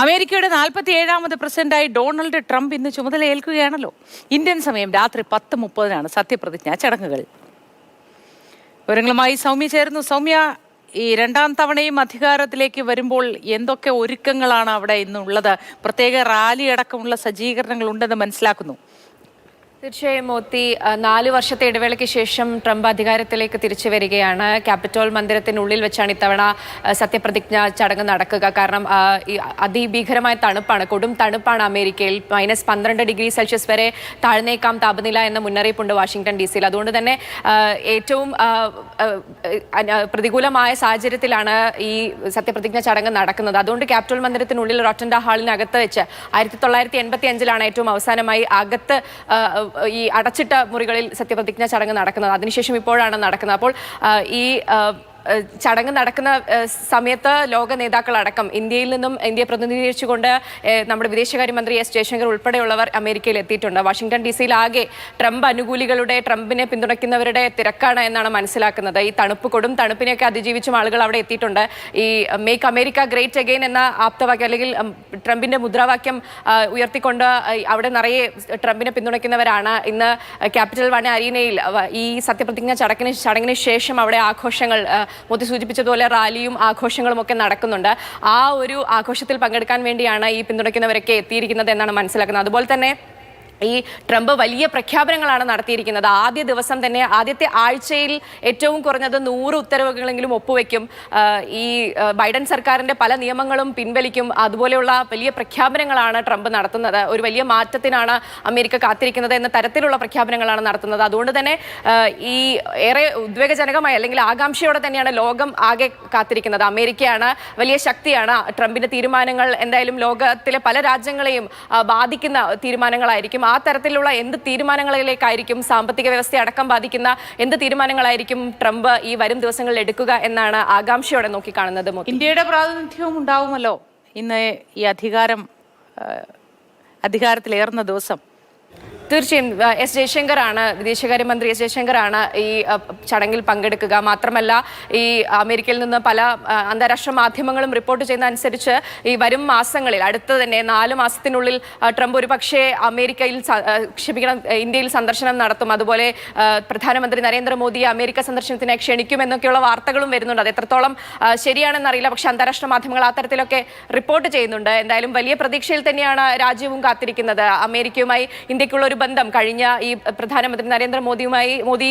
അമേരിക്കയുടെ നാൽപ്പത്തി ഏഴാമത് പ്രസിഡന്റായി ഡൊണാൾഡ് ട്രംപ് ഇന്ന് ചുമതലയേൽക്കുകയാണല്ലോ. ഇന്ത്യൻ സമയം രാത്രി പത്ത് മുപ്പതിനാണ്. സത്യപ്രതിജ്ഞ ചടങ്ങുകൾ. വിവരങ്ങളുമായി സൗമ്യ ചേരുന്നു. സൗമ്യ ഈ രണ്ടാം തവണയും അധികാരത്തിലേക്ക് വരുമ്പോൾ എന്തൊക്കെ ഒരുക്കങ്ങളാണ് അവിടെ ഇന്നുള്ളത്? പ്രത്യേക റാലി അടക്കമുള്ള സജ്ജീകരണങ്ങൾ ഉണ്ടെന്ന് മനസ്സിലാക്കുന്നു. തീർച്ചയായും മോത്തി നാല് വർഷത്തെ ഇടവേളയ്ക്ക് ശേഷം ട്രംപ് അധികാരത്തിലേക്ക് തിരിച്ചു വരികയാണ്. ക്യാപിറ്റോൾ മന്ദിരത്തിനുള്ളിൽ വെച്ചാണ് ഇത്തവണ സത്യപ്രതിജ്ഞ ചടങ്ങ് നടക്കുക. കാരണം അതിഭീകരമായ തണുപ്പാണ് കൊടും തണുപ്പാണ് അമേരിക്കയിൽ. മൈനസ് പന്ത്രണ്ട് ഡിഗ്രി സെൽഷ്യസ് വരെ താഴ്ന്നേക്കാം താപനില എന്ന മുന്നറിയിപ്പുണ്ട് വാഷിംഗ്ടൺ ഡി സിയിൽ അതുകൊണ്ട് തന്നെ ഏറ്റവും പ്രതികൂലമായ സാഹചര്യത്തിലാണ് ഈ സത്യപ്രതിജ്ഞ ചടങ്ങ് നടക്കുന്നത്. അതുകൊണ്ട് ക്യാപിറ്റോൾ മന്ദിരത്തിനുള്ളിൽ റോട്ടൻഡ ഹാളിനകത്ത് വെച്ച് ആയിരത്തി തൊള്ളായിരത്തി എൺപത്തി അഞ്ചിലാണ് ഏറ്റവും അവസാനമായി അകത്ത് ഈ അടച്ചിട്ട മുറികളിൽ സത്യപ്രതിജ്ഞ ചടങ്ങ് നടക്കുന്നത്. അതിനുശേഷം ഇപ്പോഴാണ് നടക്കുന്നത്. അപ്പോൾ ഈ ചടങ്ങ് നടക്കുന്ന സമയത്ത് ലോക നേതാക്കളടക്കം ഇന്ത്യയിൽ നിന്നും ഇന്ത്യയെ പ്രതിനിധീകരിച്ചുകൊണ്ട് നമ്മുടെ വിദേശകാര്യമന്ത്രി എസ് ജയശങ്കർ ഉൾപ്പെടെയുള്ളവർ അമേരിക്കയിൽ എത്തിയിട്ടുണ്ട്. വാഷിംഗ്ടൺ ഡി സിയിൽ ആകെ ട്രംപ് അനുകൂലികളുടെ ട്രംപിനെ പിന്തുണയ്ക്കുന്നവരുടെ തിരക്കാണ് എന്നാണ് മനസ്സിലാക്കുന്നത്. ഈ തണുപ്പ് കൊടും തണുപ്പിനെയൊക്കെ അതിജീവിച്ചും ആളുകൾ അവിടെ എത്തിയിട്ടുണ്ട്. ഈ മേക്ക് അമേരിക്ക ഗ്രേറ്റ് അഗെയിൻ എന്ന ആപ്തവാക്യം അല്ലെങ്കിൽ ട്രംപിന്റെ മുദ്രാവാക്യം ഉയർത്തിക്കൊണ്ട് അവിടെ നിറയെ ട്രംപിനെ പിന്തുണയ്ക്കുന്നവരാണ്. ഇന്ന് ക്യാപിറ്റൽ വൺ അരീനയിൽ ഈ സത്യപ്രതിജ്ഞ ചടങ്ങിന് ചടങ്ങിന് ശേഷം അവിടെ ആഘോഷങ്ങൾ മോദി സൂചിപ്പിച്ചതുപോലെ റാലിയും ആഘോഷങ്ങളും ഒക്കെ നടക്കുന്നുണ്ട്. ആ ഒരു ആഘോഷത്തിൽ പങ്കെടുക്കാൻ വേണ്ടിയാണ് ഈ പിന്തുണയ്ക്കുന്നവരൊക്കെ എത്തിയിരിക്കുന്നത് എന്നാണ് മനസ്സിലാക്കുന്നത്. അതുപോലെ തന്നെ ഈ ട്രംപ് വലിയ പ്രഖ്യാപനങ്ങളാണ് നടത്തിയിരിക്കുന്നത്. ആദ്യ ദിവസം തന്നെ ആദ്യത്തെ ആഴ്ചയിൽ ഏറ്റവും കുറഞ്ഞത് നൂറ് ഉത്തരവുകളെങ്കിലും ഒപ്പുവെക്കും. ഈ ബൈഡൻ സർക്കാരിന്റെ പല നിയമങ്ങളും പിൻവലിക്കും. അതുപോലെയുള്ള വലിയ പ്രഖ്യാപനങ്ങളാണ് ട്രംപ് നടത്തുന്നത്. ഒരു വലിയ മാറ്റത്തിനാണ് അമേരിക്ക കാത്തിരിക്കുന്നത് എന്ന തരത്തിലുള്ള പ്രഖ്യാപനങ്ങളാണ് നടത്തുന്നത്. അതുകൊണ്ട് തന്നെ ഈ ഏറെ ഉദ്വേഗജനകമായ അല്ലെങ്കിൽ ആകാംക്ഷയോടെ തന്നെയാണ് ലോകം ആകെ കാത്തിരിക്കുന്നത്. അമേരിക്കയാണ് വലിയ ശക്തിയാണ്. ട്രംപിന്റെ തീരുമാനങ്ങൾ എന്തായാലും ലോകത്തിലെ പല രാജ്യങ്ങളെയും ബാധിക്കുന്ന തീരുമാനങ്ങളായിരിക്കും. ആ തരത്തിലുള്ള എന്ത് തീരുമാനങ്ങളിലേക്കായിരിക്കും സാമ്പത്തിക വ്യവസ്ഥയെ അടക്കം ബാധിക്കുന്ന എന്ത് തീരുമാനങ്ങളായിരിക്കും ട്രംപ് ഈ വരും ദിവസങ്ങളിൽ എടുക്കുക എന്നാണ് ആകാംക്ഷയോടെ നോക്കിക്കാണുന്നത് ഇന്ത്യയുടെ പ്രാതിനിധ്യവും ഉണ്ടാവുമല്ലോ. ഇന്ന് ഈ അധികാരം അധികാരത്തിലേറുന്ന ദിവസം. തീർച്ചയായും എസ് ജയശങ്കറാണ് വിദേശകാര്യമന്ത്രി എസ് ജയശങ്കറാണ് ഈ ചടങ്ങിൽ പങ്കെടുക്കുക. മാത്രമല്ല ഈ അമേരിക്കയിൽ നിന്ന് പല അന്താരാഷ്ട്ര മാധ്യമങ്ങളും റിപ്പോർട്ട് ചെയ്യുന്ന അനുസരിച്ച് ഈ വരും മാസങ്ങളിൽ അടുത്ത് തന്നെ നാല് മാസത്തിനുള്ളിൽ ട്രംപ് ഒരു പക്ഷേ അമേരിക്കയിൽ ക്ഷമിക്കണം ഇന്ത്യയിൽ സന്ദർശനം നടത്തും. അതുപോലെ പ്രധാനമന്ത്രി നരേന്ദ്രമോദി അമേരിക്ക സന്ദർശനത്തിനായി ക്ഷണിക്കുമെന്നൊക്കെയുള്ള വാർത്തകളും വരുന്നുണ്ട്. അത് എത്രത്തോളം ശരിയാണെന്ന് അറിയില്ല. പക്ഷേ അന്താരാഷ്ട്ര മാധ്യമങ്ങൾ ആ തരത്തിലൊക്കെ റിപ്പോർട്ട് ചെയ്യുന്നുണ്ട്. എന്തായാലും വലിയ പ്രതീക്ഷയിൽ തന്നെയാണ് രാജ്യവും കാത്തിരിക്കുന്നത്. അമേരിക്കയുമായി ഇന്ത്യക്കുള്ള ബന്ധം കഴിഞ്ഞ ഈ പ്രധാനമന്ത്രി നരേന്ദ്രമോദിയുമായി മോദി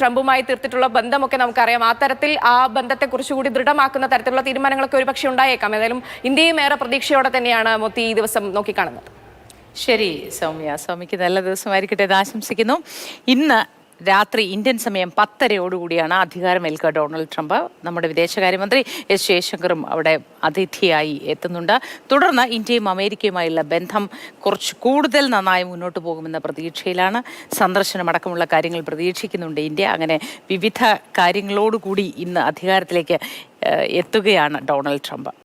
ട്രംപുമായി തീർത്തിട്ടുള്ള ബന്ധമൊക്കെ നമുക്കറിയാം. ആ തരത്തിൽ ആ ബന്ധത്തെ കുറച്ചുകൂടി ദൃഢമാക്കുന്ന തരത്തിലുള്ള തീരുമാനങ്ങളൊക്കെ ഒരുപക്ഷെ ഉണ്ടായേക്കാം. ഏതായാലും ഇന്ത്യയും ഏറെ പ്രതീക്ഷയോടെ തന്നെയാണ് മോദി ഈ ദിവസം നോക്കിക്കാണുന്നത്. ശരി സൗമ്യ. സൗമ്യക്ക് നല്ല ദിവസമായിരിക്കട്ടെ എന്ന് ആശംസിക്കുന്നു. ഇന്ന് രാത്രി ഇന്ത്യൻ സമയം പത്തരയോടുകൂടിയാണ് അധികാരമേൽക്കുക ഡൊണാൾഡ് ട്രംപ്. നമ്മുടെ വിദേശകാര്യമന്ത്രി എസ് ജയശങ്കറും അവിടെ അതിഥിയായി എത്തുന്നുണ്ട്. തുടർന്ന് ഇന്ത്യയും അമേരിക്കയുമായുള്ള ബന്ധം കുറച്ച് കൂടുതൽ നന്നായി മുന്നോട്ട് പോകുമെന്ന പ്രതീക്ഷയിലാണ് സന്ദർശനമടക്കമുള്ള കാര്യങ്ങൾ പ്രതീക്ഷിക്കുന്നുണ്ട് ഇന്ത്യ. അങ്ങനെ വിവിധ കാര്യങ്ങളോടുകൂടി ഇന്ന് അധികാരത്തിലേക്ക് എത്തുകയാണ് ഡൊണാൾഡ് ട്രംപ്.